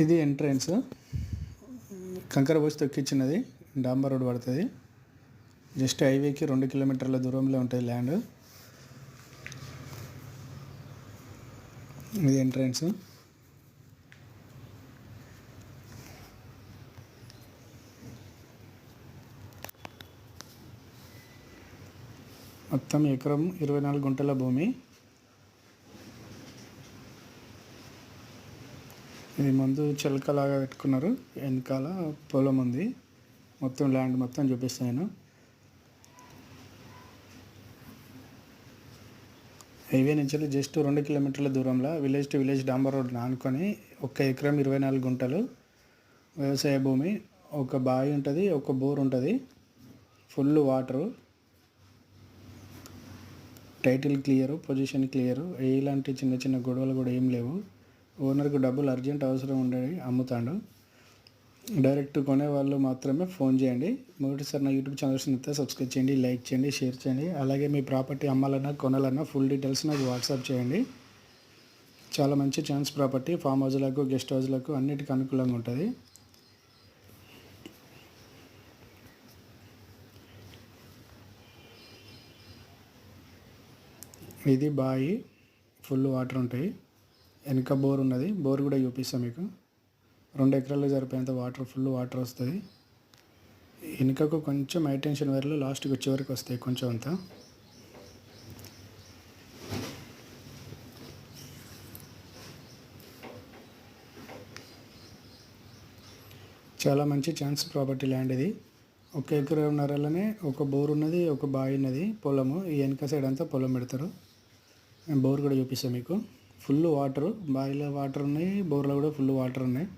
ఇది ఎంట్రన్స్ కంకర పోసి తొక్కిచ్చినది డాంబర్ రోడ్ పడుతుంది. జస్ట్ హైవేకి రెండు కిలోమీటర్ల దూరంలో ఉంటుంది ల్యాండ్ ఇది ఎంట్రన్స్ మొత్తం ఎకరం ఇరవై నాలుగు గుంటల భూమి. ఇది ముందు చిలకలాగా పెట్టుకున్నారు. వెనకాల పొలం ఉంది. మొత్తం ల్యాండ్ మొత్తం చూపిస్తాను నేను. హైవే నుంచి జస్ట్ రెండు కిలోమీటర్ల దూరంలో విలేజ్ టు విలేజ్ డాంబర్ రోడ్ ఆనుకొని ఒక ఎకరం ఇరవై నాలుగు గుంటలు వ్యవసాయ భూమి ఒక బావి ఉంటుంది ఒక బోర్ ఉంటుంది full water title clear position clear ఎలాంటి చిన్న చిన్న గొడవలు కూడా ఏం లేవు. ఓనర్కు డబ్బులు అర్జెంట్ అవసరం ఉండేవి అమ్ముతాడు. డైరెక్ట్ కొనే వాళ్ళు మాత్రమే ఫోన్ చేయండి. మొదటిసారి నా యూట్యూబ్ ఛానల్స్ అయితే సబ్స్క్రైబ్ చేయండి లైక్ చేయండి షేర్ చేయండి. అలాగే మీ ప్రాపర్టీ అమ్మాలన్నా కొనాలన్నా ఫుల్ డీటెయిల్స్ నాకు వాట్సాప్ చేయండి. చాలా మంచి ఛాన్స్ ప్రాపర్టీ ఫామ్ హౌస్లకు గెస్ట్ హౌస్లకు అన్నిటికీ అనుకూలంగా ఉంటుంది. ఇది బాయి ఫుల్ వాటర్ ఉంటాయి. వెనక బోర్ ఉన్నది. బోర్ కూడా చూపిస్తాం మీకు. రెండు ఎకరాలు సరిపోయేంత వాటర్ ఫుల్ వాటర్ వస్తుంది. వెనుకకు కొంచెం హైటెన్షన్ వైర్లు లాస్ట్కి వచ్చే వరకు వస్తాయి కొంచెం అంతా. చాలా మంచి ఛాన్స్ ప్రాపర్టీ ల్యాండ్ ఇది. ఒక ఎకరన్నరలోనే ఒక బోర్ ఉన్నది ఒక బావి ఉన్నది పొలము. ఈ వెనక సైడ్ అంతా పొలం పెడతారు. బోర్ కూడా చూపిస్తాను మీకు. ఫుల్ వాటర్ బావిలో వాటర్ ఉన్నాయి బోర్లో కూడా ఫుల్ వాటర్ ఉన్నాయి.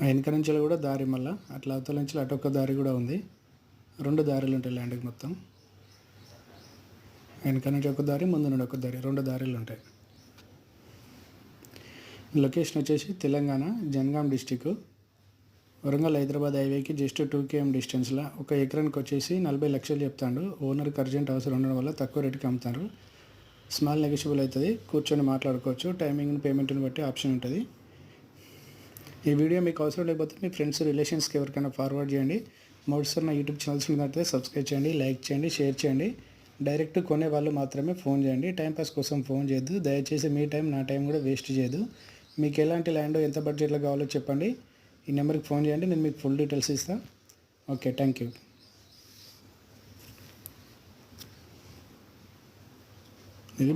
వెనక నుంచి కూడా దారి మళ్ళీ అట్లా అవతల నుంచి అటు ఒక్క దారి కూడా ఉంది. రెండు దారులు ఉంటాయి ల్యాండ్కి మొత్తం. వెనక నుంచి ఒక దారి ముందు నుండి ఒక దారి రెండు దారిలు ఉంటాయి. లొకేషన్ వచ్చేసి తెలంగాణ జనగాం డిస్టిక్ వరంగల్ హైదరాబాద్ హైవేకి జస్ట్ టూ కేఎం డిస్టెన్స్లో ఒక ఎకరానికి వచ్చేసి నలభై లక్షలు చెప్తాడు. ఓనర్కి అర్జెంట్ అవసరం ఉండడం వల్ల తక్కువ రేటుకి అమ్ముతారు. స్మాల్ నెగిషియబుల్ అవుతుంది. కూర్చొని మాట్లాడుకోవచ్చు. టైమింగ్ పేమెంట్ని బట్టి ఆప్షన్ ఉంటుంది. ఈ వీడియో మీకు అవసరం లేకపోతే మీ ఫ్రెండ్స్ రిలేషన్స్కి ఎవరికైనా ఫార్వర్డ్ చేయండి. మొదటిసారి నా యూట్యూబ్ ఛానల్స్ అయితే సబ్స్క్రైబ్ చేయండి లైక్ చేయండి షేర్ చేయండి. డైరెక్ట్ కొనే వాళ్ళు మాత్రమే ఫోన్ చేయండి. టైంపాస్ కోసం ఫోన్ చేయొద్దు. దయచేసి మీ టైం నా టైం కూడా వేస్ట్ చేయదు మీకు ఎలాంటి ల్యాండ్ ఎంత బడ్జెట్లో కావాలో చెప్పండి. ఈ నెంబర్కి ఫోన్ చేయండి నేను మీకు ఫుల్ డీటెయిల్స్ ఇస్తాను. Okay thank you. ఇది